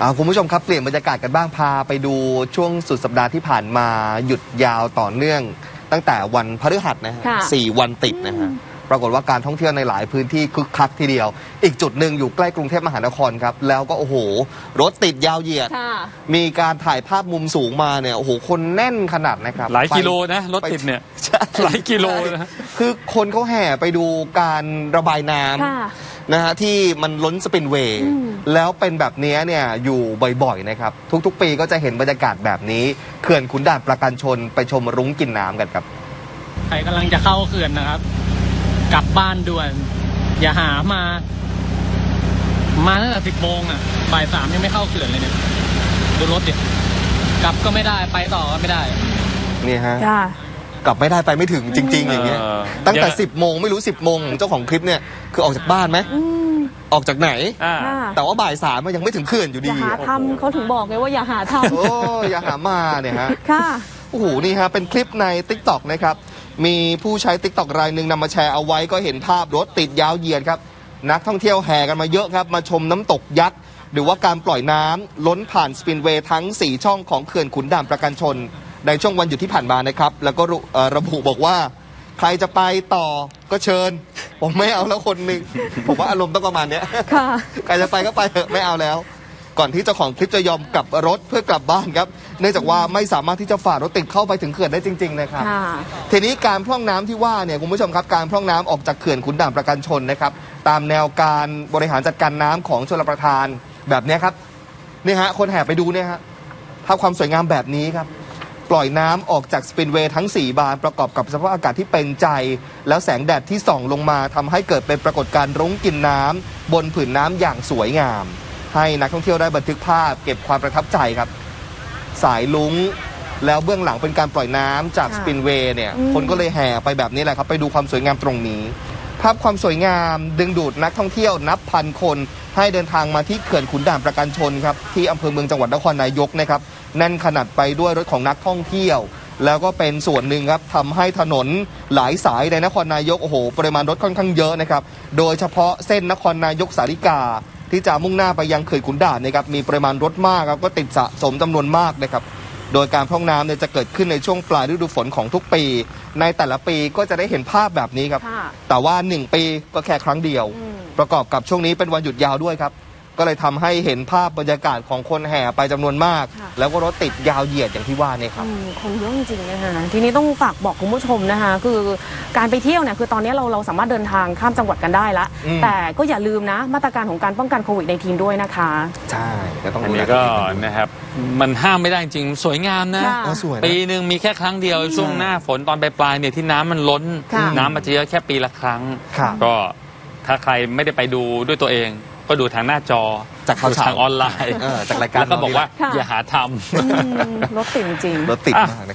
อ่าคุณผู้ชมครับเปลี่ยนบรรยากาศกันบ้างพาไปดูช่วงสุดสัปดาห์ที่ผ่านมาหยุดยาวต่อเนื่อง ตั้งแต่วันพฤหัสนะฮะค่ะ สี่วันติดนะฮะ ปรากฏว่าการท่องเที่ยวในหลายพื้นที่คึกคักทีเดียว อีกจุดหนึ่งอยู่ใกล้กรุงเทพมหานครครับ แล้วก็โอ้โห รถติดยาวเหยียดค่ะมีการถ่ายภาพมุมสูงมาเนี่ยโอ้โหคนแน่นขนาดนะครับหลายไปกิโลนะรถติดเนี่ยใช่หลายกิโลนะคือคนเขาแห่ไปดูการระบายน้ำค่ะนะฮะที่มันล้นสปินเวย์อืมแล้วเป็นแบบนี้เนี่ยอยู่บ่อยๆนะครับ ทุกๆ ปีก็จะเห็นบรรยากาศแบบนี้เขื่อนขุนด่านประกันชนไปชมรุ้งกินน้ำกันครับใครกำลังจะเข้าเขื่อนนะครับ กลับบ้านด่วน อย่าหามา มาตั้งแต่สิบโมงอะบ่ายสามยังไม่เข้าเขื่อนเลยเนี่ยดูรถดิกลับก็ไม่ได้ไปต่อก็ไม่ได้ นี่ฮะค่ะกลับไม่ได้ไปไม่ถึงจริง ๆ อย่างเงี้ย เออตั้งแต่เยอะ10โมงไม่รู้ 10โมงของเจ้าของคลิปเนี่ยคือออกจากบ้านไหมอืมออกจากไหน อ่า ค่ะแต่ว่าบ่ายสามมันยังไม่ถึงเขื่อนอยู่อดีย่าหาทำเขาถึงบอกไงว่าอย่าหาทโอ้อย่าหามาเนี่ยฮะำค่ะ โอ้โห นี่ฮะ เป็นคลิปใน t ิ k t o k นะครับ มีผู้ใช้ t ิ k t o k รายหนึ่งนำมาแชร์เอาไว้ก็เห็นภาพรถติดยาวเหยียดครับ นักท่องเที่ยวแห่กันมาเยอะครับ มาชมน้ำตกยักษ์หรือว่าการปล่อยน้ำล้นผ่านสปินเวย์ทั้ง 4 ช่องของเขื่อนขุนด่านประกันชน ในช่วงวันหยุดที่ผ่านมานะครับ แล้วก็ระเอ่อระบุบอกว่า ใครจะไปต่อก็เชิญ ผมไม่เอาแล้วคนหนึ่งผมว่าอารมณ์ต้องประมาณเนี้ย ค่ะ ใครจะไปก็ไปเถอะไม่เอาแล้ว ก่อนที่เจ้าของคลิปจะยอมกลับรถเพื่อกลับบ้านครับ เนื่องจากว่าไม่สามารถที่จะฝ่ารถติดเข้าไปถึงเขื่อนได้จริง ๆ นะครับค่ะทีนี้การพร่องน้ำที่ว่าเนี่ยคุณผู้ชมครับการพร่องน้ำออกจากเขื่อนขุนด่านประกันชนนะครับ ตามแนวการบริหารจัดการน้ำของชลประทานแบบเนี้ยครับนี่ฮะคนแห่ไปดูเนี่ยฮะภาพความสวยงามแบบนี้ครับปล่อยน้ำออกจากสปินเวย์ทั้ง 4 บานประกอบกับสภาพอากาศที่เป็นใจ แล้วแสงแดดที่ส่องลงมาทำให้เกิดเป็นปรากฏการณ์รุ้งกินน้ำบนผืนน้ำอย่างสวยงาม ให้นักท่องเที่ยวได้บันทึกภาพ เก็บความประทับใจครับ สายลุงแล้วเบื้องหลังเป็นการปล่อยน้ำจากค่ะสปินเวย์เนี่ย อืม คนก็เลยแห่ไปแบบนี้แหละครับ ไปดูความสวยงามตรงนี้ ภาพความสวยงามดึงดูดนักท่องเที่ยวนับพันคน ให้เดินทางมาที่เขื่อนขุนด่านประกันชนครับ ที่อำเภอเมืองจังหวัดนครนายกนะครับแน่นขนาดไปด้วยรถของนักท่องเที่ยว แล้วก็เป็นส่วนหนึ่งครับทำให้ถนนหลายสายในนครนายกโอ้โหปริมาณรถค่อนข้างเยอะนะครับ โดยเฉพาะเส้นนครนายกสาริกา ที่จะมุ่งหน้าไปยังเขื่อนขุนด่านนะครับมีปริมาณรถมากครับก็ติดสะสมจำนวนมากนะครับโดยการพร่องน้ำเนี่ยจะเกิดขึ้นในช่วงปลายฤดูฝนของทุกปี ในแต่ละปีก็จะได้เห็นภาพแบบนี้ครับค่ะแต่ว่า 1 ปีก็แค่ครั้งเดียวอืมประกอบกับช่วงนี้เป็นวันหยุดยาวด้วยครับ ก็เลยทำให้เห็นภาพบรรยากาศของคนแห่ไปจำนวนมาก ค่ะ แล้วก็รถติดยาวเหยียดอย่างที่ว่าเนี่ยครับ อืมคนเยอะจริงๆนะคะทีนี้ต้องฝากบอกคุณผู้ชมนะคะ คือการไปเที่ยวเนี่ยคือตอนนี้เราเราสามารถเดินทางข้ามจังหวัดกันได้ละ อืม แต่ก็อย่าลืมนะ มาตรการของการป้องกันโควิดในทีด้วยนะคะ ใช่ก็ต้องอันดูแลนี้ตัวก็เองกันด้วยนะครับ มันห้ามไม่ได้จริงสวยงามนะ ค่ะเออสวยนะ ปีหนึ่งมีแค่ครั้งเดียวช่วงหน้าฝนตอนปลายๆเนี่ยที่น้ำมันล้น ค่ะ น้ำมันจะเยอะแค่ปีละครั้ง ครับ ก็ถ้าใครไม่ได้ไปดูด้วยตัวเอง ก็ดูทางหน้าจอจากข่าวดูเช้าทางออนไลน์เออจากรายการแล้วก็บอกว่าค่ะอย่าหาทำ อืมรถติดจริง รถติดอะมากนะครับ